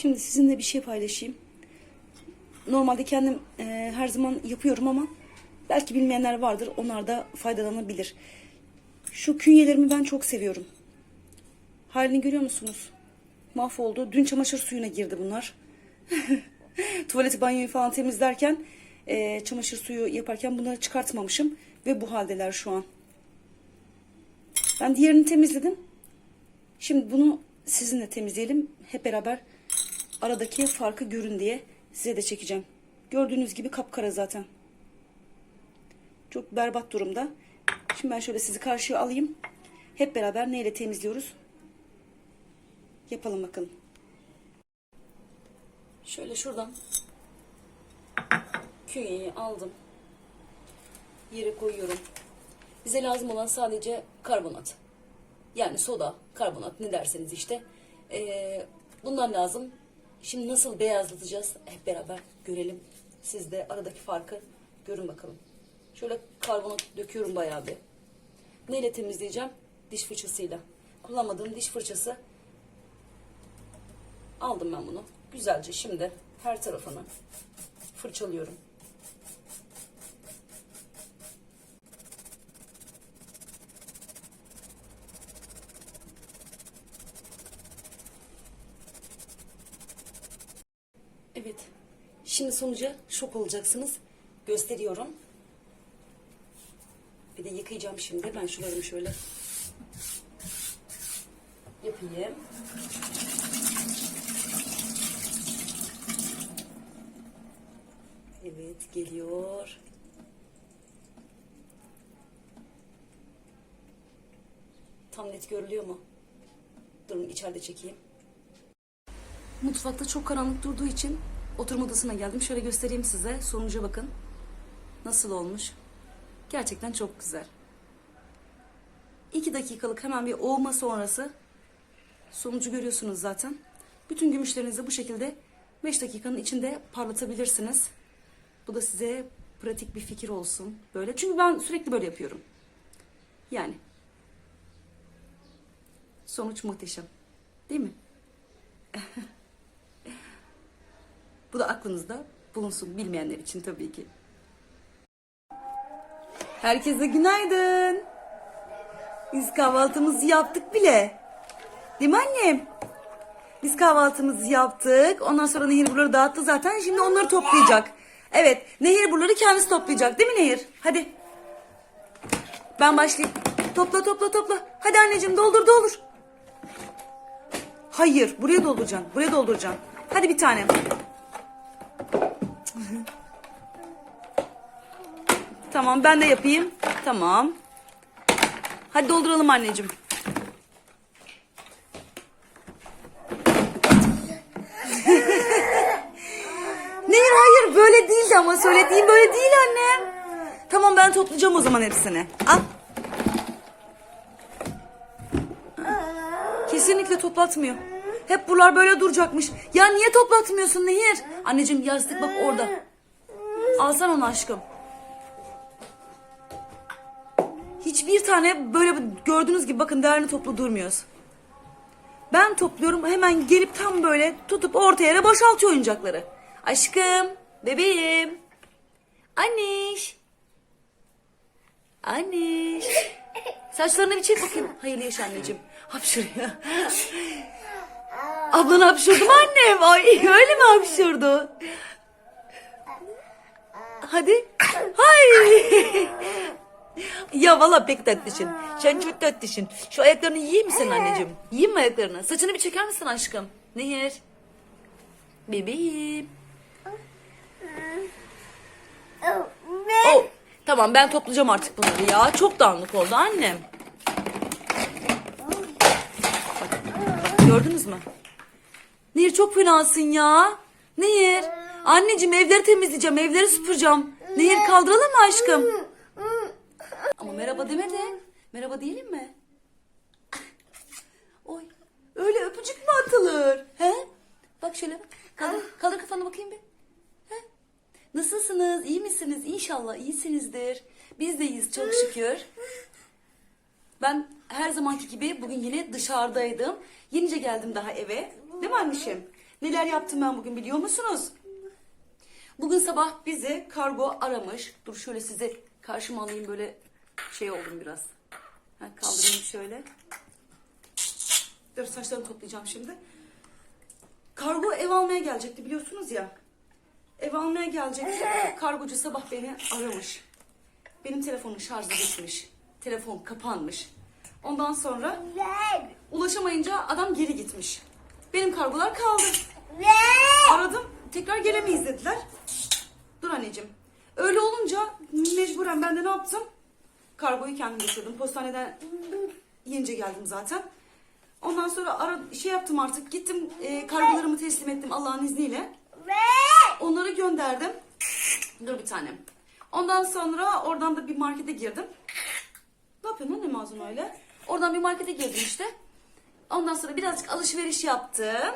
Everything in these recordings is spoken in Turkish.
Şimdi sizinle bir şey paylaşayım. Normalde kendim e, her zaman yapıyorum ama belki bilmeyenler vardır. Onlar da faydalanabilir. Şu künyelerimi ben çok seviyorum. Halini görüyor musunuz? Mahvoldu. Dün çamaşır suyuna girdi bunlar. Tuvaleti banyoyu falan temizlerken e, çamaşır suyu yaparken bunları çıkartmamışım. Ve bu haldeler şu an. Ben diğerini temizledim. Şimdi bunu sizinle temizleyelim. Hep beraber aradaki farkı görün diye size de çekeceğim. Gördüğünüz gibi kapkara zaten. Çok berbat durumda. Şimdi ben şöyle sizi karşıya alayım. Hep beraber neyle temizliyoruz? Yapalım bakalım. Şöyle şuradan künyeyi aldım. Yere koyuyorum. Bize lazım olan sadece karbonat. Yani soda, karbonat ne derseniz işte. Ee, bundan lazım. Şimdi nasıl beyazlatacağız hep beraber görelim. Siz de aradaki farkı görün bakalım. Şöyle karbonat döküyorum bayağı bir. Neyle temizleyeceğim? Diş fırçasıyla. Kullanmadığım diş fırçası. Aldım ben bunu. Güzelce şimdi her tarafını fırçalıyorum. Evet. Şimdi sonuca şok olacaksınız. Gösteriyorum. Bir de yıkayacağım şimdi. Ben şularımı şöyle yapayım. Evet geliyor. Tam net görülüyor mu? Durun içeride çekeyim. Mutfakta çok karanlık durduğu için oturma odasına geldim. Şöyle göstereyim size. Sonuca bakın. Nasıl olmuş? Gerçekten çok güzel. İki dakikalık hemen bir oğma sonrası sonucu görüyorsunuz zaten. Bütün gümüşlerinizi bu şekilde 5 dakikanın içinde parlatabilirsiniz. Bu da size pratik bir fikir olsun. Böyle. Çünkü ben sürekli böyle yapıyorum. Yani. Sonuç muhteşem. Değil mi? Bu da aklınızda bulunsun bilmeyenler için tabii ki. Herkese günaydın. Biz kahvaltımızı yaptık bile. Değil mi annem? Biz kahvaltımızı yaptık. Ondan sonra Nehir buraları dağıttı zaten. Şimdi onları toplayacak. Evet. Nehir buraları kendisi toplayacak. Değil mi Nehir? Hadi. Ben başlayayım. Topla topla topla. Hadi anneciğim doldur doldur. Hayır. Buraya dolduracaksın. Buraya dolduracaksın. Hadi bir tane. Tamam ben de yapayım. Tamam. Hadi dolduralım anneciğim. Nehir hayır böyle değildi ama söylediğim böyle değil annem. Tamam ben toplayacağım o zaman hepsini. Al. Kesinlikle toplatmıyor. Hep buralar böyle duracakmış. Ya niye toplatmıyorsun Nehir? Anneciğim yastık bak orada. Alsana onu aşkım. Hiçbir tane böyle gördüğünüz gibi bakın değerli toplu durmuyoruz. Ben topluyorum hemen gelip tam böyle tutup orta yere boşaltıyor oyuncakları. Aşkım, bebeğim. Anneş. Anneş. Saçlarını bir çek bakayım. Hayırlı yaş anneciğim. Hapşırıyor. Ablan hapşurdu mu annem? Ay öyle mi hapşurdu? Hadi. Hay. ya valla pek tatlısın. Sen çok tatlısın. Şu ayaklarını yiyeyim mi sen anneciğim? Yiyeyim mi ayaklarını? Saçını bir çeker misin aşkım? Nehir. Bebeğim. Oh, tamam ben toplayacağım artık bunları ya. Çok dağınık oldu annem. Bak, gördünüz mü? Nehir çok fenasın ya. Nehir. Anneciğim evleri temizleyeceğim, evleri süpüreceğim. Nehir kaldıralım mı aşkım? Ama merhaba demedi. Merhaba diyelim mi? Oy. Öyle öpücük mü atılır? He? Bak şöyle bak. Kaldır, kaldır kafanı bakayım bir. He? Nasılsınız? İyi misiniz? İnşallah iyisinizdir. Biz de iyiyiz çok şükür. Ben her zamanki gibi bugün yine dışarıdaydım. Yenice geldim daha eve. Değil mi anneciğim? Neler yaptım ben bugün biliyor musunuz? Bugün sabah bizi kargo aramış. Dur şöyle size karşıma alayım böyle şey oldum biraz. Ha, kaldırayım şöyle. Dur saçlarımı toplayacağım şimdi. Kargo ev almaya gelecekti biliyorsunuz ya. Ev almaya gelecekti. Kargocu sabah beni aramış. Benim telefonun şarjı bitmiş. Telefon kapanmış. Ondan sonra ulaşamayınca adam geri gitmiş. Benim kargolar kaldı. Aradım. Tekrar gelemeyiz dediler. Dur anneciğim. Öyle olunca mecburen ben de ne yaptım? Kargoyu kendim getirdim. Postaneden yenice geldim zaten. Ondan sonra ara, şey yaptım artık. Gittim e, kargolarımı teslim ettim Allah'ın izniyle. Onları gönderdim. Dur bir tanem. Ondan sonra oradan da bir markete girdim. Ne yapıyorsun annem ağzını öyle? Oradan bir markete girdim işte. Ondan sonra birazcık alışveriş yaptım.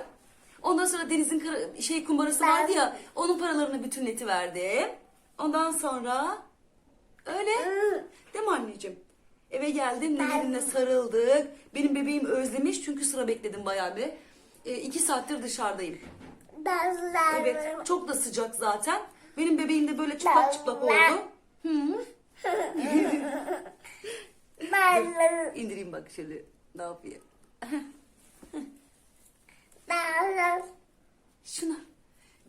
Ondan sonra Deniz'in şey kumbarası vardı ya. Onun paralarını bütünleti verdim. Ondan sonra öyle. Değil mi anneciğim? Eve geldim, Nehir'imle sarıldık. Benim bebeğim özlemiş çünkü sıra bekledim bayağı bir. E, iki saattir dışarıdayım. Evet, çok da sıcak zaten. Benim bebeğim de böyle çıplak çıplak oldu. Hı -hı. İndireyim bak şöyle. Ne yapıyor? Şuna.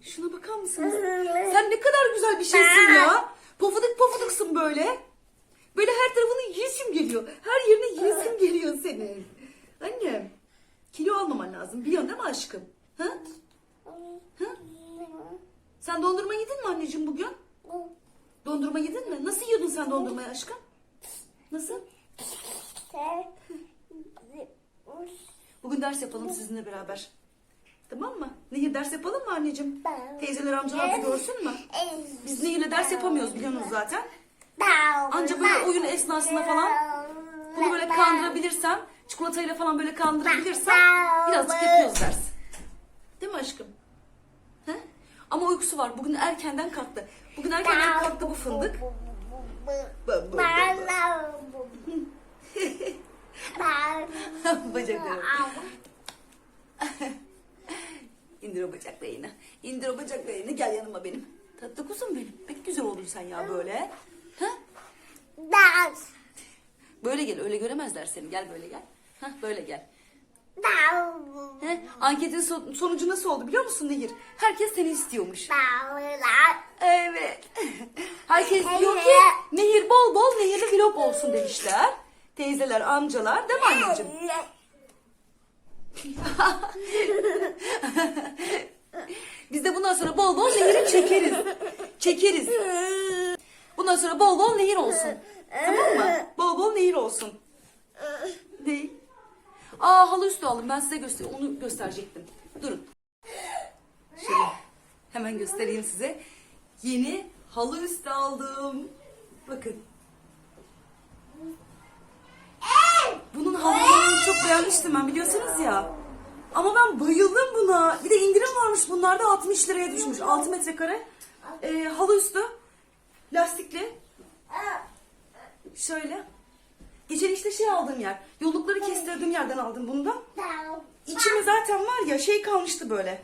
Şuna bakar mısınız? Sen ne kadar güzel bir şeysin ya. Pofuduk pofuduksun böyle. Böyle her tarafını yiyesim geliyor. Her yerine yiyesim geliyor senin. Annem. Kilo almaman lazım. Biliyorsun değil mi aşkım? Ha? Ha? Sen dondurma yedin mi anneciğim bugün? Dondurma yedin mi? Nasıl yiyordun sen dondurmayı aşkım? Nasıl? Bugün ders yapalım sizinle beraber. Tamam mı? Nehir ders yapalım mı anneciğim? Teyzeler amcalar da görsün mü? Biz Nehir'le ders yapamıyoruz biliyorsunuz zaten. Anca böyle oyun esnasında falan bunu böyle kandırabilirsem, çikolatayla falan böyle kandırabilirsem birazcık yapıyoruz ders. Değil mi aşkım? He? Ama uykusu var. Bugün erkenden kalktı. Bugün erkenden kalktı bu fındık. Bacakları. İndir o bacaklarını. İndir o bacaklarını. Gel yanıma benim. Tatlı kuzum benim. Pek güzel oldun sen ya böyle. Ha? Böyle gel. Öyle göremezler seni. Gel böyle gel. Ha, böyle gel. He? Anketin son- sonucu nasıl oldu biliyor musun Nehir? Herkes seni istiyormuş. Evet. Herkes diyor ki Nehir bol bol Nehir'li vlog olsun demişler. Teyzeler, amcalar değil mi anneciğim? Biz de bundan sonra bol bol Nehir'i çekeriz. Çekeriz. Bundan sonra bol bol Nehir olsun. Tamam mı? Bol bol Nehir olsun. Değil. Aa halı üstü aldım. Ben size göster onu gösterecektim. Durun. Şöyle hemen göstereyim size. Yeni halı üstü aldım. Bakın. Çok beğenmiştim ben biliyorsunuz ya. Ama ben bayıldım buna. Bir de indirim varmış bunlarda 60 liraya düşmüş. 6 metrekare. Ee, halı üstü. Lastikli. Şöyle. Geçen işte şey aldığım yer. Yollukları kestirdiğim yerden aldım bunu da. İçime zaten var ya şey kalmıştı böyle.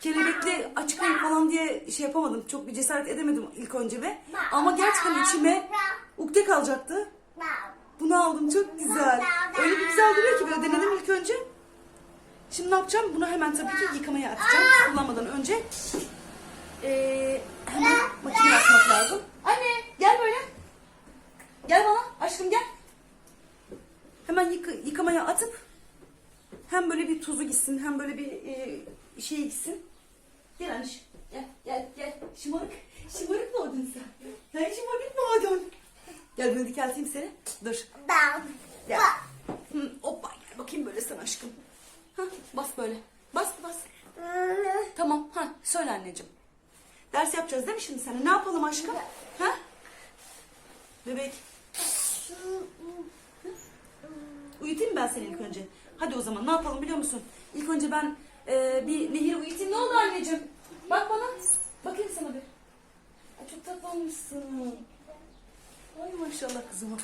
Kelebekli açık renk falan diye şey yapamadım. Çok bir cesaret edemedim ilk önce ve. Ama gerçekten içime ukde kalacaktı. Bunu aldım çok güzel. Öyle bir güzel duruyor ki böyle denedim ilk önce. Şimdi ne yapacağım? Bunu hemen tabii ki yıkamaya atacağım. Kullanmadan önce. Ee, hemen makineye atmak lazım. Anne gel böyle. Gel bana aşkım gel. Hemen yıka, yıkamaya atıp hem böyle bir tuzu gitsin hem böyle bir e, şey gitsin. Gel Aniş. Gel gel gel. Şımarık. Şımarık mı oldun sen? Sen şımarık mı oldun? Gel böyle dikelteyim seni. Dur. Gel. Hı, hoppa gel bakayım böyle sen aşkım. Hah, bas böyle. Bas bas. Tamam. Ha, söyle anneciğim. Ders yapacağız değil mi şimdi seninle? Ne yapalım aşkım? Ha? Bebek. Uyutayım ben seni ilk önce? Hadi o zaman ne yapalım biliyor musun? İlk önce ben e, bir Nehir'i uyutayım. Ne oldu anneciğim? Bak bana. Bakayım sana bir. Ay, çok tatlı olmuşsun. Ay kızıma.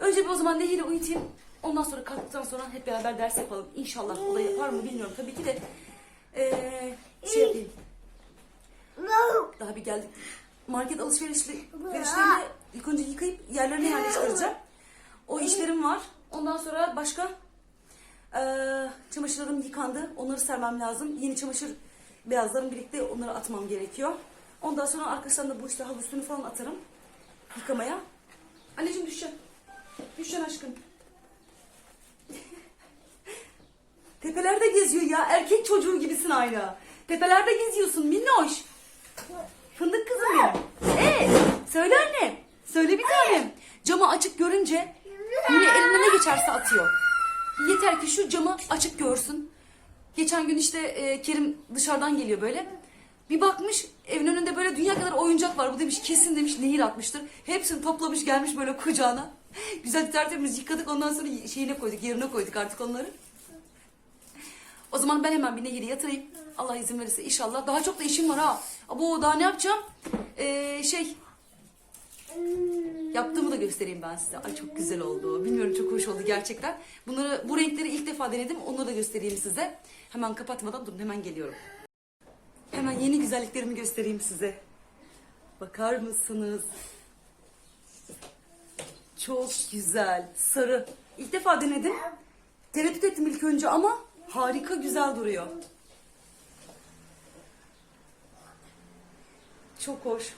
Önce bir o zaman Nehir'i uyutayım. Ondan sonra kalktıktan sonra hep beraber ders yapalım. İnşallah o da yapar mı bilmiyorum tabii ki de. Ee, şey yapayım. Daha bir geldik. Market alışverişlerini ilk önce yıkayıp yerlerine yerleştireceğim. O işlerim var. Ondan sonra başka ee, çamaşırlarım yıkandı. Onları sermem lazım. Yeni çamaşır beyazlarım birlikte onları atmam gerekiyor. Ondan sonra arkasından da bu işte havlusunu falan atarım. Yıkamaya. Anneciğim düşeceksin. Düşeceksin aşkım. Tepelerde geziyor ya. Erkek çocuğu gibisin aynı. Tepelerde geziyorsun minnoş. Fındık kızım benim. Ee, söyle anne. Söyle bir tanem. Camı açık görünce yine eline ne geçerse atıyor. Yeter ki şu camı açık görsün. Geçen gün işte e, Kerim dışarıdan geliyor böyle. Bir bakmış evin önünde böyle dünya kadar oyuncak var. Bu demiş kesin demiş nehir atmıştır. Hepsini toplamış gelmiş böyle kucağına. Güzel tertemiz yıkadık ondan sonra şeyine koyduk yerine koyduk artık onları. O zaman ben hemen bir nehiri yatırayım. Allah izin verirse inşallah. Daha çok da işim var ha. Bu daha ne yapacağım? Ee, şey yaptığımı da göstereyim ben size. Ay çok güzel oldu. Bilmiyorum çok hoş oldu gerçekten. Bunları bu renkleri ilk defa denedim. Onları da göstereyim size. Hemen kapatmadan durun hemen geliyorum. Hemen yeni güzelliklerimi göstereyim size. Bakar mısınız? Çok güzel. Sarı. İlk defa denedim. Tereddüt ettim ilk önce ama harika güzel duruyor. Çok hoş.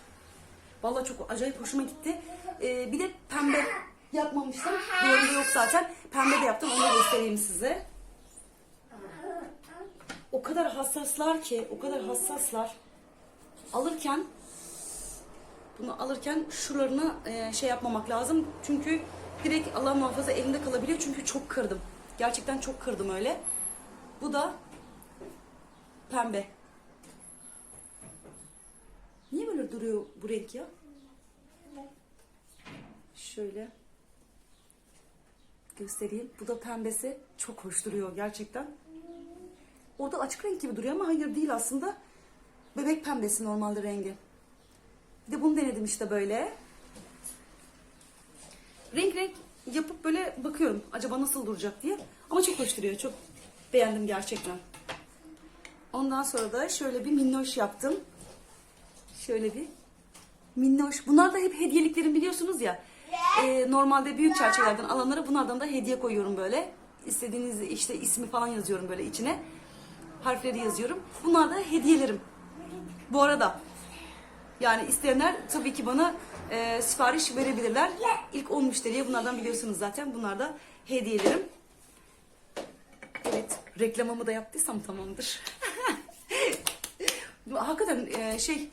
Vallahi çok acayip hoşuma gitti. Ee, bir de pembe yapmamıştım. Diğerinde yok zaten. Pembe de yaptım. Onu da göstereyim size. O kadar hassaslar ki, o kadar hassaslar. Alırken bunu alırken şuralarını e, şey yapmamak lazım. Çünkü direkt Allah muhafaza elimde kalabiliyor. Çünkü çok kırdım. Gerçekten çok kırdım öyle. Bu da pembe. Niye böyle duruyor bu renk ya? Şöyle göstereyim. Bu da pembesi. Çok hoş duruyor gerçekten. Orada açık renk gibi duruyor ama hayır değil aslında. Bebek pembesi normalde rengi. Bir de bunu denedim işte böyle. Renk renk yapıp böyle bakıyorum. Acaba nasıl duracak diye. Ama çok hoş duruyor. Çok beğendim gerçekten. Ondan sonra da şöyle bir minnoş yaptım. Şöyle bir minnoş. Bunlar da hep hediyeliklerim biliyorsunuz ya. Ee, normalde büyük çerçevelerden alanlara bunlardan da hediye koyuyorum böyle. İstediğiniz işte ismi falan yazıyorum böyle içine. Harfleri yazıyorum. Bunlar da hediyelerim. Bu arada yani isteyenler tabii ki bana e, sipariş verebilirler. İlk 10 müşteriye bunlardan biliyorsunuz zaten. Bunlar da hediyelerim. Evet, reklamımı da yaptıysam tamamdır. Hakikaten e, şey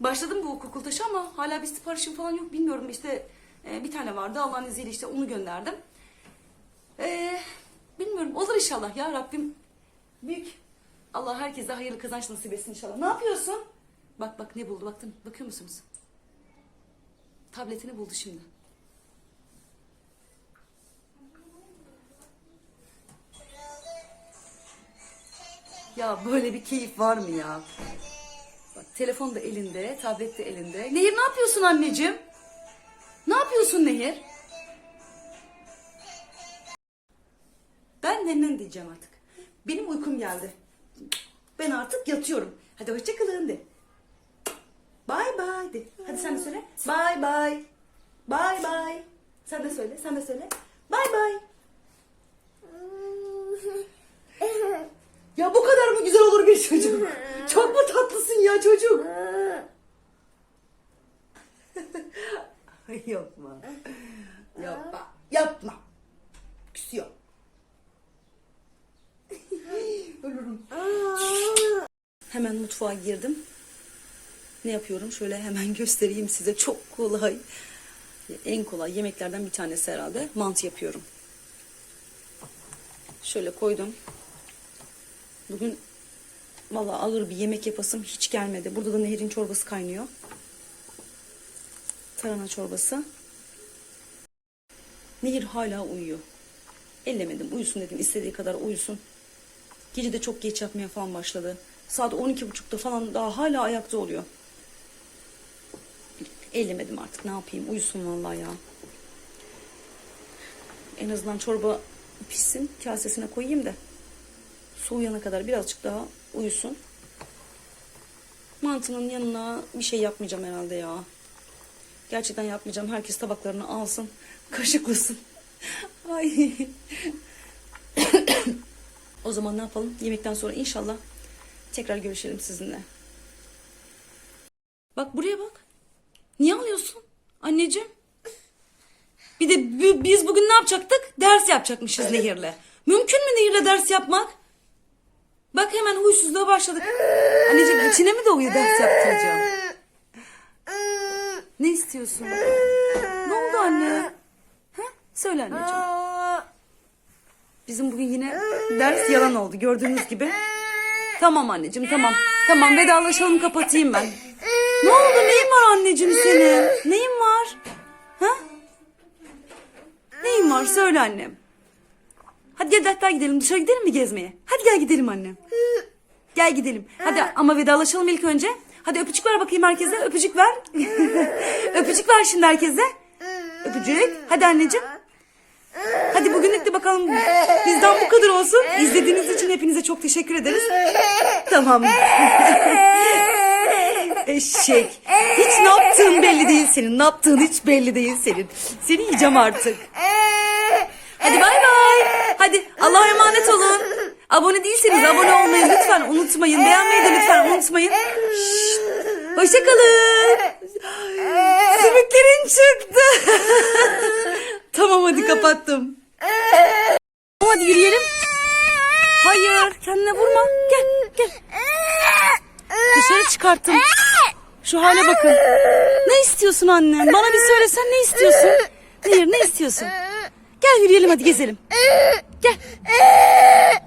başladım bu kokul taşı ama hala bir siparişim falan yok. Bilmiyorum işte e, bir tane vardı. Allah'ın izniyle işte onu gönderdim. E, bilmiyorum olur inşallah ya Rabbim büyük. Allah herkese hayırlı kazanç nasip etsin inşallah. Ne yapıyorsun? Bak bak ne buldu baktın bakıyor musunuz? Tabletini buldu şimdi. Ya böyle bir keyif var mı ya? Bak telefon da elinde, tablet de elinde. Nehir ne yapıyorsun anneciğim? Ne yapıyorsun Nehir? Ben nennen diyeceğim artık. Benim uykum geldi. Ben artık yatıyorum. Hadi hoşçakalın de. Bye bye de. Hadi sen de söyle. Bye bye. Bye bye. Sen de söyle, sen de söyle. Bye bye. Ya bu kadar mı güzel olur bir çocuk? Çok mu tatlısın ya çocuk? Yapma. Yapma. Yapma. Küsüyor. Hemen mutfağa girdim. Ne yapıyorum? Şöyle hemen göstereyim size. Çok kolay. En kolay yemeklerden bir tanesi herhalde. Mantı yapıyorum. Şöyle koydum. Bugün vallahi ağır bir yemek yapasım hiç gelmedi. Burada da nehirin çorbası kaynıyor. Tarhana çorbası. Nehir hala uyuyor. Ellemedim. Uyusun dedim. istediği kadar uyusun. Gece de çok geç yatmaya falan başladı. Saat 12.30'da falan daha hala ayakta oluyor. Ellemedim artık ne yapayım. Uyusun vallahi ya. En azından çorba pişsin. Kasesine koyayım da. soğuyana kadar birazcık daha uyusun. Mantının yanına bir şey yapmayacağım herhalde ya. Gerçekten yapmayacağım. Herkes tabaklarını alsın. Kaşıklasın. Ay. o zaman ne yapalım? Yemekten sonra inşallah tekrar görüşelim sizinle. Bak buraya bak. Niye alıyorsun? Anneciğim. Bir de bi- biz bugün ne yapacaktık? Ders yapacakmışız Nehir'le. Mümkün mü Nehir'le ders yapmak? Bak hemen huysuzluğa başladık. Anneciğim içine mi doğuyor ders yaptıracağım? Ne istiyorsun? Ne oldu anne? Ha? Söyle anneciğim. Bizim bugün yine ders yalan oldu gördüğünüz gibi. Tamam anneciğim tamam. Tamam vedalaşalım kapatayım ben. Ne oldu neyin var anneciğim senin? Neyin var? Ha? Neyin var söyle annem. Hadi gel hatta gidelim dışarı gidelim mi gezmeye? Hadi gel gidelim annem. Gel gidelim. Hadi ama vedalaşalım ilk önce. Hadi öpücük ver bakayım herkese. Öpücük ver. öpücük ver şimdi herkese. Öpücük. Hadi anneciğim. Hadi bugünlük de bakalım bizden bu kadar olsun. İzlediğiniz için hepinize çok teşekkür ederiz. Tamam. Eşek. Hiç ne yaptığın belli değil senin. Ne yaptığın hiç belli değil senin. Seni yiyeceğim artık. Hadi bay bay. Hadi Allah'a emanet olun. Abone değilseniz abone olmayı lütfen unutmayın. Beğenmeyi de lütfen unutmayın. Şşt. Hoşçakalın. Simitlerin çıktı. tamam hadi kapattım. Tamam, Hadi yürüyelim. Hayır kendine vurma. Gel gel. Dışarı çıkarttım. Şu hale bakın. Ne istiyorsun annem? Bana bir söylesen ne istiyorsun? Nehir ne istiyorsun? Gel yürüyelim hadi gezelim. Gel.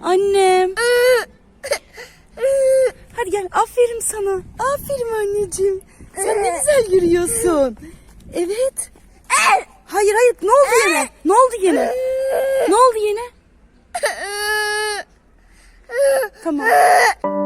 Annem. Hadi gel aferin sana. Aferin anneciğim. Sen ne güzel yürüyorsun. Evet. Hayır hayır ee? ne oldu yine? Ne oldu yine? Ne oldu yine? Tamam. Ee?